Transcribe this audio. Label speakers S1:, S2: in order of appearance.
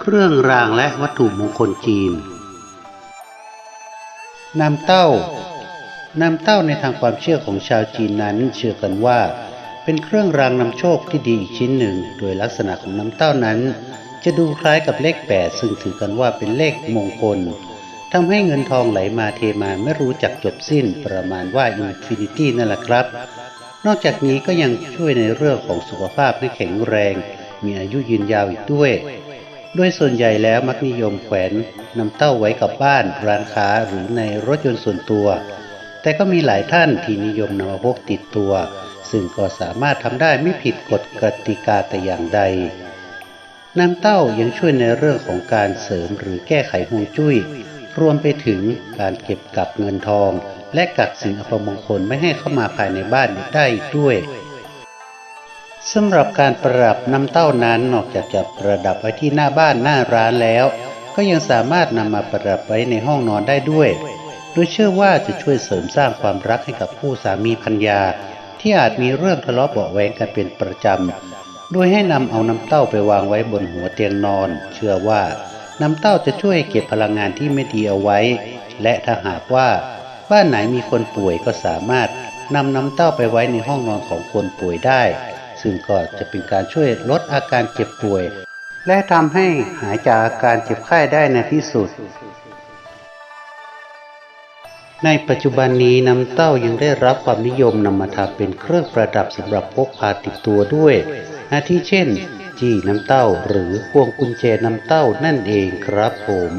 S1: เครื่องรางและวัตถุมงคลจีน น้ำเต้า น้ำเต้าในทางความเชื่อของชาวจีนนั้นเชื่อกันว่า เป็นเครื่องรางนำโชคที่ดีอีกชิ้นหนึ่ง โดยลักษณะของน้ำเต้านั้น จะดูคล้ายกับเลขแปดซึ่งถือกันว่าเป็นเลขมงคลทำให้เงินทองไหลมาเทมาไม่รู้จักจบสิ้นประมาณว่าอินฟินิตี้นั่นแหละครับ นอกจากนี้ก็ยังช่วยในเรื่องของสุขภาพให้แข็งแรง มีอายุยืนยาวอีกด้วย โดยส่วนใหญ่แล้วมักนิยมแขวนนำเต้าไว้กับบ้าน ร้านค้าหรือในรถยนต์ส่วนตัว แต่ก็มีหลายท่านที่นิยมนำมาพกติดตัว ซึ่งก็สามารถทำได้ไม่ผิดกฎกติกาแต่อย่างใดน้ำเต้ายังช่วยในเรื่องของการเสริมหรือแก้ไขฮวงจุ้ย รวมไปถึงการเก็บกักเงินทอง และกักสิ่งอัปมงคลไม่ให้เข้ามาภายในบ้านได้ด้วย สำหรับการประดับน้ำเต้านั้นนอกจากจะประดับไว้ที่หน้าบ้านหน้าร้านแล้ว ก็ยังสามารถนำมาประดับไว้ในห้องนอนได้ด้วย โดยเชื่อว่าจะช่วยเสริมสร้างความรักให้กับคู่สามีภรรยา ที่อาจมีเรื่องทะเลาะเบาะแวงกันเป็นประจำ โดยให้นำเอาน้ำเต้าไปวางไว้บนหัวเตียงนอน เชื่อว่าน้ำเต้าจะช่วยเก็บพลังงานที่ไม่ดีเอาไว้ และถ้าหากว่าบ้านไหนมีคนป่วยก็สามารถนำน้ำเต้าไปไว้ในห้องนอนของคนป่วยได้ ซึ่งก็จะเป็นการช่วยลดอาการเจ็บป่วย และทำให้หายจากอาการเจ็บไข้ได้ในที่สุด ในปัจจุบันนี้น้ำเต้ายังได้รับความนิยมนำมาทำเป็นเครื่องประดับสำหรับพกพาติดตัวด้วยอาทิเช่น จี้น้ำเต้าหรือพวงกุญแจน้ำเต้านั่นเองครับผม